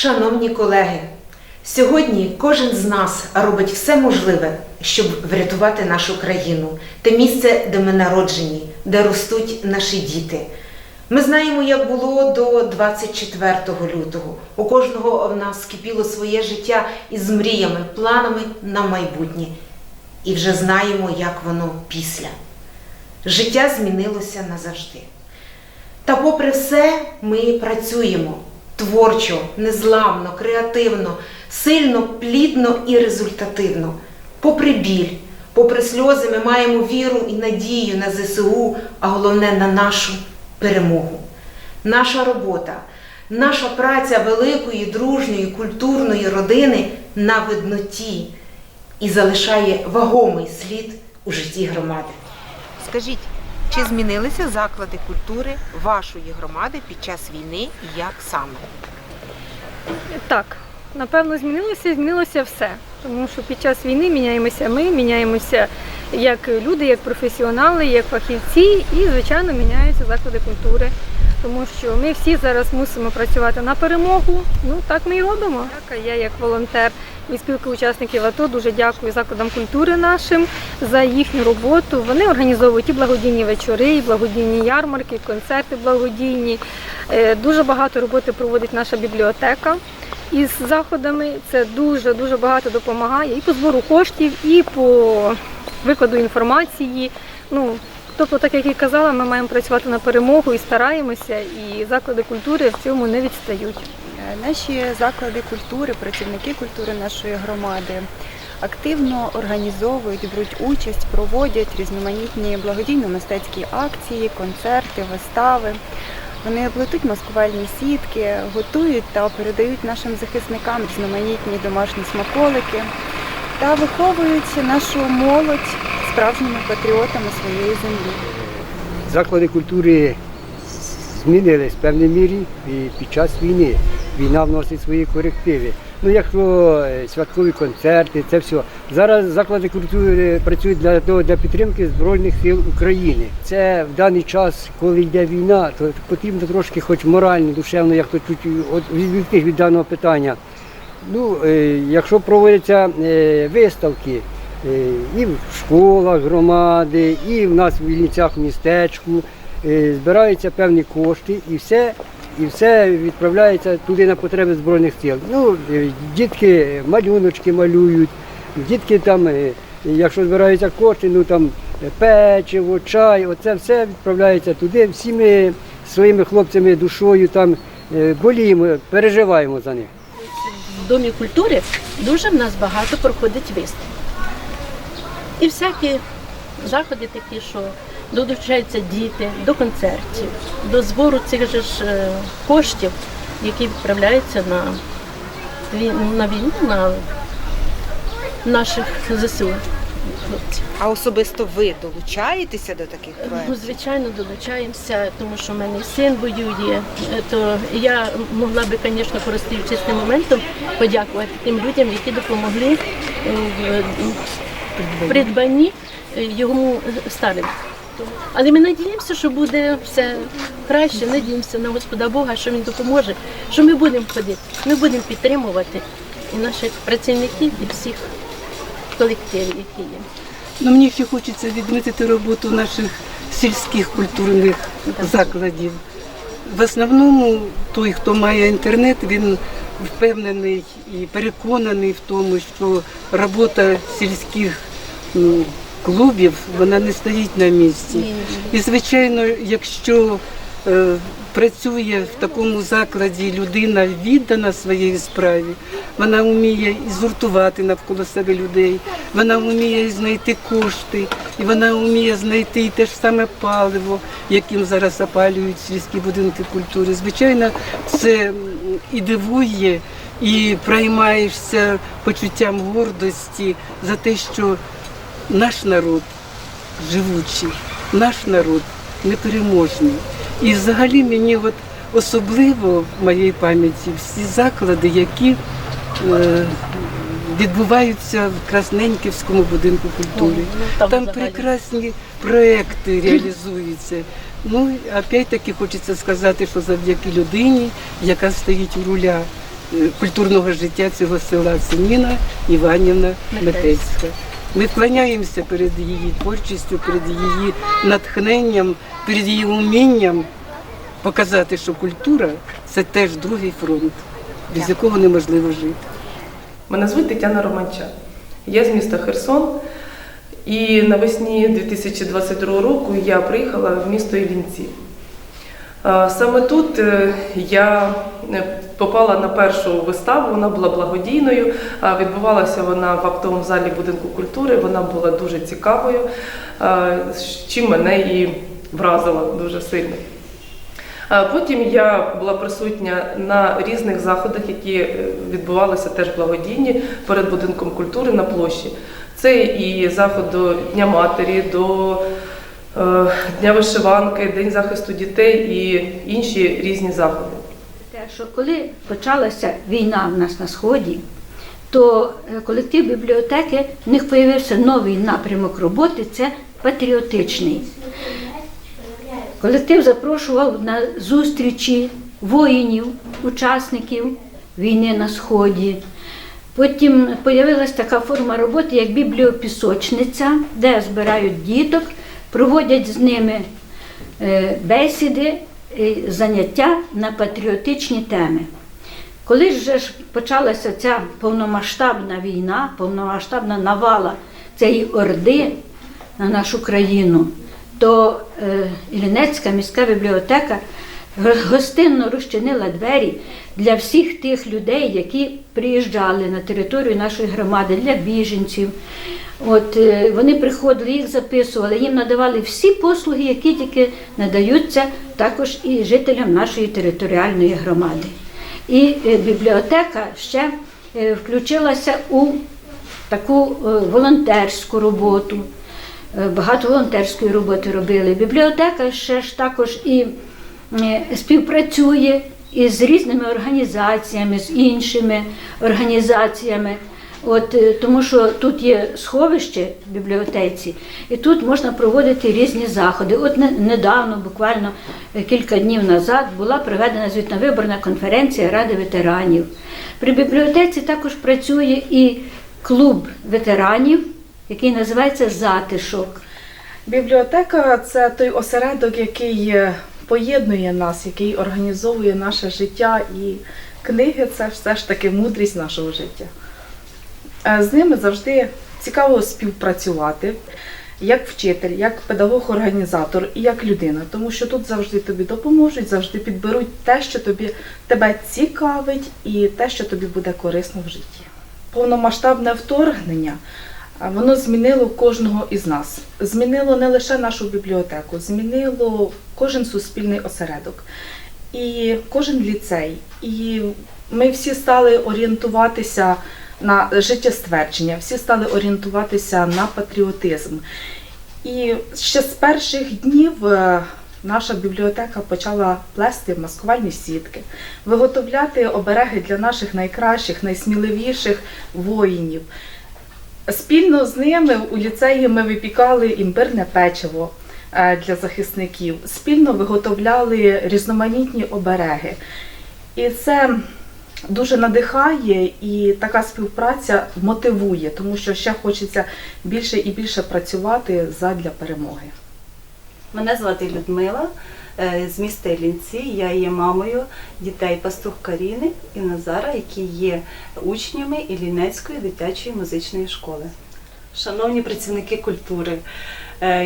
Шановні колеги, сьогодні кожен з нас робить все можливе, щоб врятувати нашу країну, те місце, де ми народжені, де ростуть наші діти. Ми знаємо, як було до 24 лютого. У кожного в нас кипіло своє життя із мріями, планами на майбутнє. І вже знаємо, як воно після. Життя змінилося назавжди. Та попри все, ми працюємо творчо, незламно, креативно, сильно, плідно і результативно. Попри біль, попри сльози, ми маємо віру і надію на ЗСУ, а головне на нашу перемогу. Наша робота, наша праця великої, дружньої, культурної родини на видноті і залишає вагомий слід у житті громади. Скажіть, чи змінилися заклади культури вашої громади під час війни і як саме? Так, напевно, змінилося змінилося все. Тому що під час війни міняємося ми, міняємося як люди, як професіонали, як фахівці, і, звичайно, міняються заклади культури. Тому що ми всі зараз мусимо працювати на перемогу. Ну так ми і робимо. Я як волонтер від спілки учасників АТО дуже дякую закладам культури нашим за їхню роботу. Вони організовують і благодійні вечори, і благодійні ярмарки, і концерти благодійні. Е, Дуже багато роботи проводить наша бібліотека із заходами. Це дуже дуже багато допомагає і по збору коштів, і по викладу інформації. Ну тобто, так як і казала, ми маємо працювати на перемогу і стараємося, і заклади культури в цьому не відстають. Е, Наші заклади культури, працівники культури нашої громади активно організовують, беруть участь, проводять різноманітні благодійно-мистецькі акції, концерти, вистави. Вони плетуть маскувальні сітки, готують та передають нашим захисникам різноманітні домашні смаколики та виховують нашу молодь справжніми патріотами своєї землі. заклади культури змінились в певній мірі і під час війни. Війна вносить свої корективи. Ну, якщо е, святкові концерти, це все. Зараз заклади культури працюють для для підтримки Збройних сил України. Це в даний час, коли йде війна, то потрібно трошки, хоч морально, душевно, як то чуть от від даного питання. Ну, е, якщо проводяться е, виставки і в школах громади, і в нас в Вільницях містечку, е, збираються певні кошти і все, і все відправляється туди на потреби Збройних сил. Ну, е, дітки малюночки малюють, дітки там, е, якщо збираються кошти, ну там е, печиво, чай, оце все відправляється туди. Всі ми своїми хлопцями душою там е, боліємо, переживаємо за них. в Домі культури дуже в нас багато проходить виставок. І всякі заходи такі, що долучаються діти до концертів, до збору цих же ж е, коштів, які відправляються на, на війну, на наших ЗСУ. А особисто ви долучаєтеся до таких Ну, звичайно, долучаємося, тому що в мене син воює. Е, То я могла би, звісно, користуючись цим моментом, подякувати тим людям, які допомогли в е, йому старим. Але ми надіємося, що буде все краще. Надіємося на Господа Бога, що він допоможе, що ми будемо ходити, ми будемо підтримувати і наших працівників, і всіх колективів, які є. Ну, мені ще хочеться відмітити роботу наших сільських культурних закладів. В основному той, хто має інтернет, він впевнений і переконаний в тому, що робота сільських м, клубів вона не стоїть на місці. І звичайно, якщо е, працює в такому закладі людина віддана своїй справі, вона вміє і згуртувати навколо себе людей, вона вміє знайти кошти, і вона вміє знайти і те ж саме паливо, яким зараз опалюють сільські будинки культури. Звичайно, це і дивує, і приймаєшся почуттям гордості за те, що наш народ живучий, наш народ непереможний. І взагалі мені от особливо в моїй пам'яті всі заклади, які е, відбуваються в Красненьківському будинку культури. там Там взагалі. прекрасні проекти реалізуються. Ну, опять таки хочеться сказати, що завдяки людині, яка стоїть у руля е, культурного життя цього села це Ніна Іванівна Метельська. Ми вклоняємося перед її творчістю, перед її натхненням, перед її умінням показати, що культура це теж другий фронт, без якого неможливо жити. Мене звуть Тетяна Романча. Я з міста Херсон. І навесні 2022 року я приїхала в місто Іллінці. А, Саме тут е, я е, попала на першу виставу, вона була благодійною. Відбувалася вона в актовому залі будинку культури. Вона була дуже цікавою, чим мене і вразило дуже сильно. Потім я була присутня на різних заходах, які е, відбувалися теж благодійні перед будинком культури на площі. Це і заход до Дня матері, до е, Дня вишиванки, День захисту дітей і інші різні заходи. Що коли почалася війна в нас на сході, то е, колектив бібліотеки в них з'явився новий напрямок роботи це патріотичний. Колектив запрошував на зустрічі воїнів, учасників війни на сході. Потім з'явилася така форма роботи, як бібліопісочниця, де збирають діток, проводять з ними е, бесіди, заняття на патріотичні теми. Коли ж почалася ця повномасштабна війна, повномасштабна навала цієї орди на нашу країну, то е, Іллінецька міська бібліотека гостинно розчинила двері для всіх тих людей, які приїжджали на територію нашої громади, для біженців. От е, вони приходили, їх записували, їм надавали всі послуги, які тільки надаються також і жителям нашої територіальної громади. І е, бібліотека ще е, включилася у таку волонтерську роботу. Багато волонтерської роботи робили. Бібліотека ще ж також і співпрацює із різними організаціями, з іншими організаціями. От, е, тому що тут є сховище в бібліотеці, і тут можна проводити різні заходи. От недавно, буквально е, кілька днів назад, була проведена звітно-виборна конференція Ради ветеранів. При бібліотеці також працює і клуб ветеранів, який називається Затишок. Бібліотека це той осередок, який е, поєднує нас, який організовує наше життя, і книги це все ж таки мудрість нашого життя. Е, З ними завжди цікаво співпрацювати як вчитель, як педагог-організатор і як людина, тому що тут завжди тобі допоможуть, завжди підберуть те, що тобі тебе цікавить, і те, що тобі буде корисно в житті. Повномасштабне вторгнення Воно змінило кожного із нас. Змінило не лише нашу бібліотеку, змінило кожен суспільний осередок і кожен ліцей. І ми всі стали орієнтуватися на життєствердження, всі стали орієнтуватися на патріотизм. І ще з перших днів е, наша бібліотека почала плести маскувальні сітки, виготовляти обереги для наших найкращих, найсміливіших воїнів. Спільно з ними у ліцеї ми випікали імбирне печиво е, для захисників, спільно виготовляли різноманітні обереги. І це дуже надихає і така співпраця мотивує, тому що ще хочеться більше і більше працювати задля перемоги. Мене звати Людмила е, з міста Іллінці. Я є мамою дітей Пастух Каріни і Назара, які є учнями Іллінецької дитячої музичної школи. Шановні працівники культури,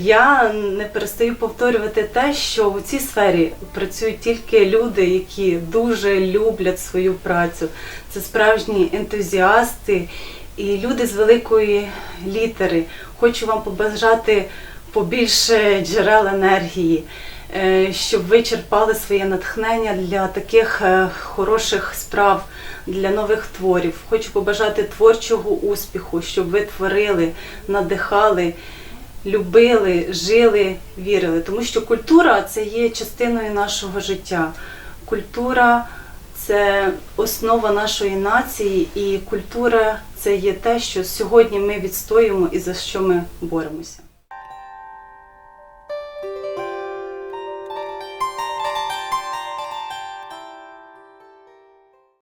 я не перестаю повторювати те, що у цій сфері працюють тільки люди, які дуже люблять свою працю. Це справжні ентузіасти і люди з великої літери. Хочу вам побажати побільше джерел енергії, е, щоб ви черпали своє натхнення для таких е, хороших справ, для нових творів. Хочу побажати творчого успіху, щоб ви творили, надихали, любили, жили, вірили. Тому що культура це є частиною нашого життя. Культура це основа нашої нації, і культура це є те, що сьогодні ми відстоюємо і за що ми боремося.